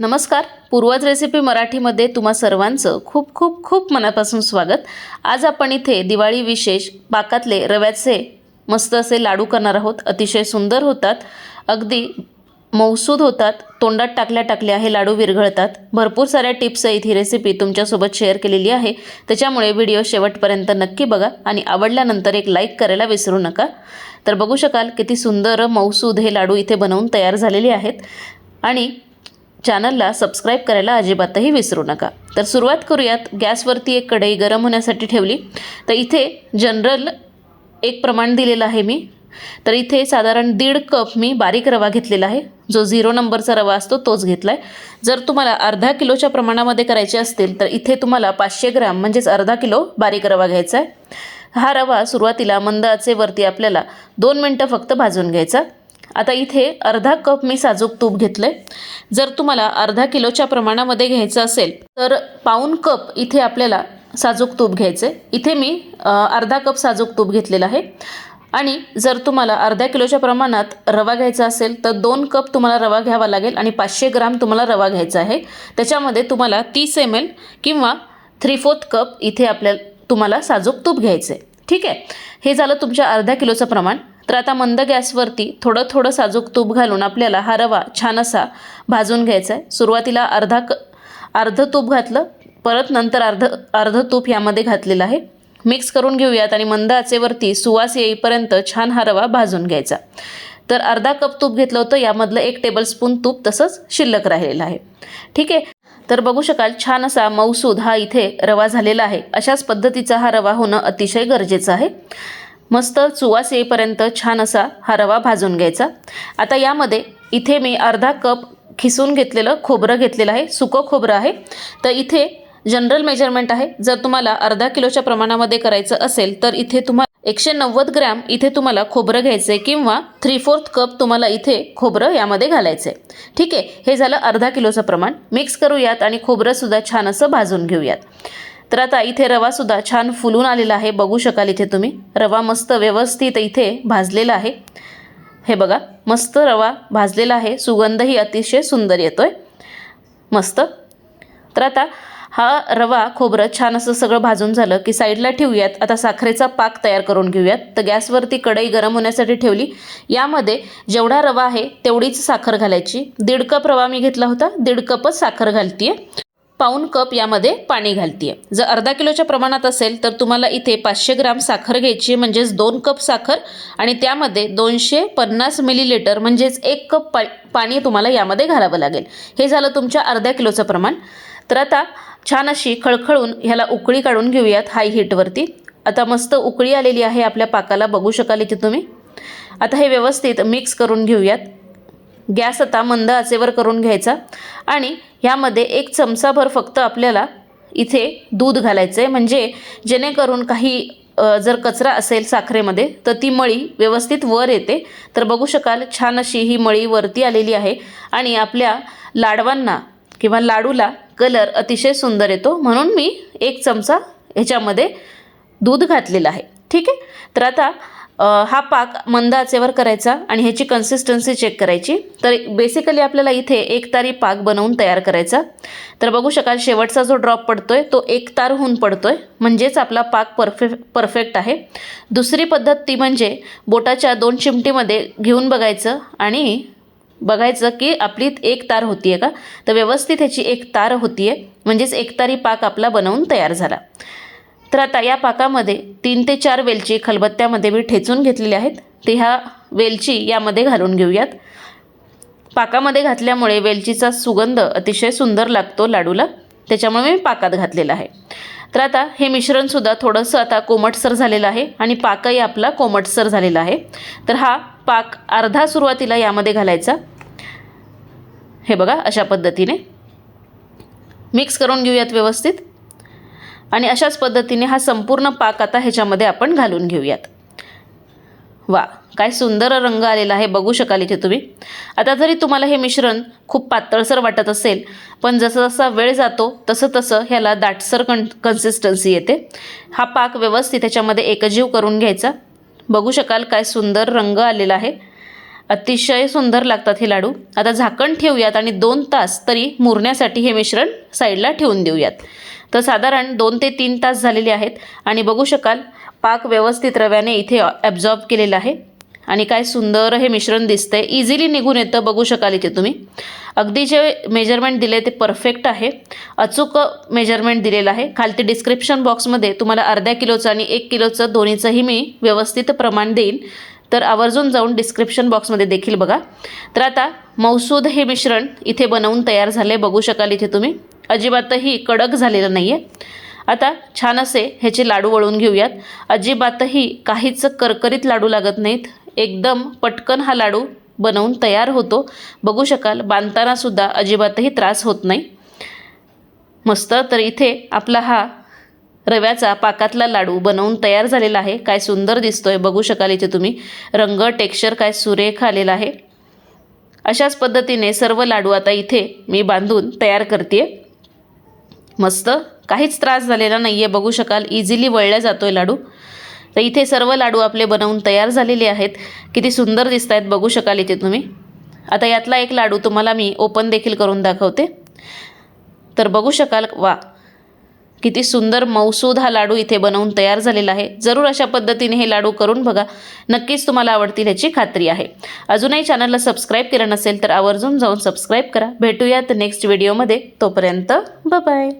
नमस्कार. पूर्वज रेसिपी मराठीमध्ये तुम्हा सर्वांचं खूप खूप खूप मनापासून स्वागत. आज आपण इथे दिवाळी विशेष पाकातले रव्याचे मस्त असे लाडू करणार आहोत. अतिशय सुंदर होतात. अगदी मौसूद होतात. तोंडात टाकल्या टाकल्या हे लाडू विरघळतात. भरपूर साऱ्या टिप्स आहेत. ही रेसिपी तुमच्यासोबत शेअर केलेली आहे. त्याच्यामुळे व्हिडिओ शेवटपर्यंत नक्की बघा आणि आवडल्यानंतर एक लाईक करायला विसरू नका. तर बघू शकाल किती सुंदर मौसूद हे लाडू इथे बनवून तयार झालेले आहेत. आणि चॅनलला सबस्क्राईब करायला अजिबातही विसरू नका. तर सुरुवात करूयात. गॅसवरती एक कढई गरम होण्यासाठी ठेवली. तर इथे जनरल एक प्रमाण दिलेलं आहे मी. तर इथे साधारण दीड कप मी बारीक रवा घेतलेला आहे. जो झिरो नंबरचा रवा असतो तोच घेतला आहे जर तुम्हाला अर्धा किलोच्या प्रमाणामध्ये करायचे असतील तर इथे तुम्हाला पाचशे ग्राम म्हणजेच अर्धा किलो बारीक रवा घ्यायचा आहे. हा रवा सुरुवातीला मंद आचेवरती आपल्याला दोन मिनटं फक्त भाजून घ्यायचा. आता इथे अर्धा कप मी साजूक तूप घेतलं आहे जर तुम्हाला अर्धा किलोच्या प्रमाणामध्ये घ्यायचं असेल तर पाऊन कप इथे आपल्याला साजूक तूप घ्यायचं आहे इथे मी अर्धा कप साजूक तूप घेतलेलं आहे. आणि जर तुम्हाला अर्ध्या किलोच्या प्रमाणात रवा घ्यायचा असेल तर दोन कप तुम्हाला रवा घ्यावा लागेल आणि पाचशे ग्राम तुम्हाला रवा घ्यायचा आहे. त्याच्यामध्ये तुम्हाला तीस एम एल किंवा थ्री फोर्थ कप इथे आपल्या तुम्हाला साजूक तूप घ्यायचं आहे ठीक आहे? हे झालं तुमच्या अर्ध्या किलोचं प्रमाण. तर आता मंद गॅसवरती थोडं थोडं साजूक तूप घालून आपल्याला हा रवा छान असा भाजून घ्यायचा आहे. सुरुवातीला अर्धा क अर्धं तूप घातलं परत नंतर अर्ध अर्धं तूप यामध्ये घातलेलं आहे. मिक्स करून घेऊयात आणि मंद आचेवरती सुवास येईपर्यंत छान हा रवा भाजून घ्यायचा. तर अर्धा कप तूप घेतलं होतं यामधलं एक टेबलस्पून तूप तसंच शिल्लक राहिलेलं आहे. ठीक आहे? तर बघू शकाल छान असा मौसूद हा इथे रवा झालेला आहे. अशाच पद्धतीचा हा रवा होणं अतिशय गरजेचं आहे. मस्त चुवास येईपर्यंत छान असा हा रवा भाजून घ्यायचा. आता यामध्ये इथे मी अर्धा कप खिसून घेतलेलं खोबरं घेतलेलं आहे. सुकं खोबरं आहे. तर इथे जनरल मेजरमेंट आहे. जर तुम्हाला अर्धा किलोच्या प्रमाणामध्ये करायचं असेल तर इथे तुम्हाला एकशे नव्वद ग्रॅम इथे तुम्हाला खोबरं घ्यायचं आहे किंवा थ्री फोर्थ कप तुम्हाला इथे खोबरं यामध्ये घालायचं आहे ठीक आहे? हे झालं अर्धा किलोचं प्रमाण. मिक्स करूयात आणि खोबरंसुद्धा छान असं भाजून घेऊयात. तर आता इथे रवासुद्धा छान फुलून आलेला आहे. बघू शकाल इथे तुम्ही. रवा मस्त व्यवस्थित इथे भाजलेला आहे. हे बघा मस्त रवा भाजलेला आहे. सुगंधही अतिशय सुंदर येतो आहे मस्त. तर आता हा रवा खोबरं छान असं सगळं भाजून झालं की साईडला ठेवूयात. आता साखरेचा पाक तयार करून घेऊयात. तर गॅसवरती कढई गरम होण्यासाठी ठेवली. यामध्ये जेवढा रवा आहे तेवढीच साखर घालायची. दीड कप रवा मी घेतला होता. दीड कपच साखर घालतीये. पाऊन कप यामध्ये पाणी घालते जर अर्धा किलोच्या प्रमाणात असेल तर तुम्हाला इथे पाचशे ग्राम साखर घ्यायची म्हणजेच दोन कप साखर आणि त्यामध्ये दोनशे पन्नास मिलीलिटर म्हणजेच एक कप पा पाणी तुम्हाला यामध्ये घालावं लागेल. हे झालं तुमच्या अर्ध्या किलोचं प्रमाण. तर आता छान अशी खळखळून ह्याला उकळी काढून घेऊयात हाय हीटवरती. आता मस्त उकळी आलेली आहे आपल्या पाकाला बघू शकाल इथे तुम्ही. आता हे व्यवस्थित मिक्स करून घेऊयात. गॅस आता मंद आचेवर करून घ्यायचा आणि ह्यामध्ये एक चमचाभर फक्त आपल्याला इथे दूध घालायचं आहे म्हणजे जेणेकरून काही जर कचरा असेल साखरेमध्ये तर ती मळी व्यवस्थित वर येते. तर बघू शकाल छान अशी ही मळी वरती आलेली आहे आणि आपल्या लाडवांना किंवा लाडूला कलर अतिशय सुंदर येतो. म्हणून मी एक चमचा ह्याच्यामध्ये दूध घातलेलं आहे. ठीक आहे? तर आता हा पाक मंद आचेवर करायचा आणि ह्याची कन्सिस्टन्सी चेक करायची. तर बेसिकली आपल्याला इथे एक तारी पाक बनवून तयार करायचा. तर बघू शकाल शेवटचा जो ड्रॉप पडतोय तो एक तार होऊन पडतोय. म्हणजेच आपला पाक परफेक्ट परफेक्ट आहे. दुसरी पद्धत ती म्हणजे बोटाच्या दोन चिमटीमध्ये घेऊन बघायचं आणि बघायचं की आपली एक तार होतीये का? तर व्यवस्थित ह्याची एक तार होतीये. म्हणजेच एक तारी पाक आपला बनवून तयार झाला. तर आता या पाकामध्ये तीन ते चार वेलची खलबत्त्यामध्ये मी ठेचून घेतलेल्या आहेत. ते ह्या वेलची यामध्ये घालून घेऊयात. पाकामध्ये घातल्यामुळे वेलचीचा सुगंध अतिशय सुंदर लागतो लाडूला. त्याच्यामुळे मी पाकात घातलेला आहे. तर आता हे मिश्रणसुद्धा थोडंसं आता कोमटसर झालेलं आहे आणि पाकही आपला कोमटसर झालेला आहे. तर हा पाक अर्धा सुरुवातीला यामध्ये घालायचा. हे बघा अशा पद्धतीने. मिक्स करून घेऊयात व्यवस्थित. आणि अशाच पद्धतीने हा संपूर्ण पाक आता ह्याच्यामध्ये आपण घालून घेऊयात. वा काय सुंदर रंग आलेला आहे बघू शकाल इथे तुम्ही. आता जरी तुम्हाला हे मिश्रण खूप पातळसर वाटत असेल पण जसं जसा वेळ जातो तसं तसं ह्याला दाटसर कन कन्सिस्टन्सी येते. हा पाक व्यवस्थित ह्याच्यामध्ये एकजीव करून घ्यायचा. बघू शकाल काय सुंदर रंग आलेला आहे. अतिशय सुंदर लागतात हे लाडू. आता झाकण ठेवूयात आणि दोन तास तरी मुरण्यासाठी हे मिश्रण साईडला ठेवून देऊयात. तर साधारण दोन ते तीन तास झालेले आहेत. आणि बघू शकाल पाक व्यवस्थित रव्याने इथे ॲब्झॉर्ब केलेला आहे. आणि काय सुंदर हे मिश्रण दिसतंय. इझिली निघून येतं बघू शकाल इथे तुम्ही. अगदी जे मेजरमेंट दिले ते परफेक्ट आहे. अचूक मेजरमेंट दिलेलं आहे. खालती डिस्क्रिप्शन बॉक्समध्ये तुम्हाला अर्ध्या किलोचं आणि एक किलोचं दोन्हीचंही मी व्यवस्थित प्रमाण देईन. तर आवर्जून जाऊन डिस्क्रिप्शन बॉक्समध्ये देखील बघा. तर आता मौसूद हे मिश्रण इथे बनवून तयार झाले बघू शकाल इथे तुम्ही. अजिबातही कडक झालेलं नाही आहे आता छान असे ह्याचे लाडू वळून घेऊयात. अजिबातही काहीच करकरीत लाडू लागत नाहीत. एकदम पटकन हा लाडू बनवून तयार होतो. बघू शकाल बांधतानासुद्धा अजिबातही त्रास होत नाही. मस्त तर इथे आपला हा रव्याचा पाकातला लाडू बनवून तयार झालेला आहे. काय सुंदर दिसतोय बघू शकाल इथे तुम्ही. रंग टेक्स्चर काय सुरेख आलेला आहे. अशाच पद्धतीने सर्व लाडू आता इथे मी बांधून तयार करते मस्त. काहीच त्रास झालेला नाही आहे बघू शकाल. इझिली वळल्या जातो आहे लाडू. तर इथे सर्व लाडू आपले बनवून तयार झालेले आहेत. किती सुंदर दिसत आहेत बघू शकाल इथे तुम्ही. आता यातला एक लाडू तुम्हाला मी ओपन देखील करून दाखवते. तर बघू शकाल. वा. किती सुंदर मौसूद हा लाडू इथे बनवून तयार झालेला आहे. जरूर अशा पद्धतीने हे लाडू करून बघा. नक्कीच तुम्हाला आवडतील ह्याची खात्री आहे. अजूनही चॅनलला सबस्क्राईब केलं नसेल तर आवर्जून जाऊन सबस्क्राईब करा. भेटूयात नेक्स्ट व्हिडिओमध्ये तोपर्यंत बाय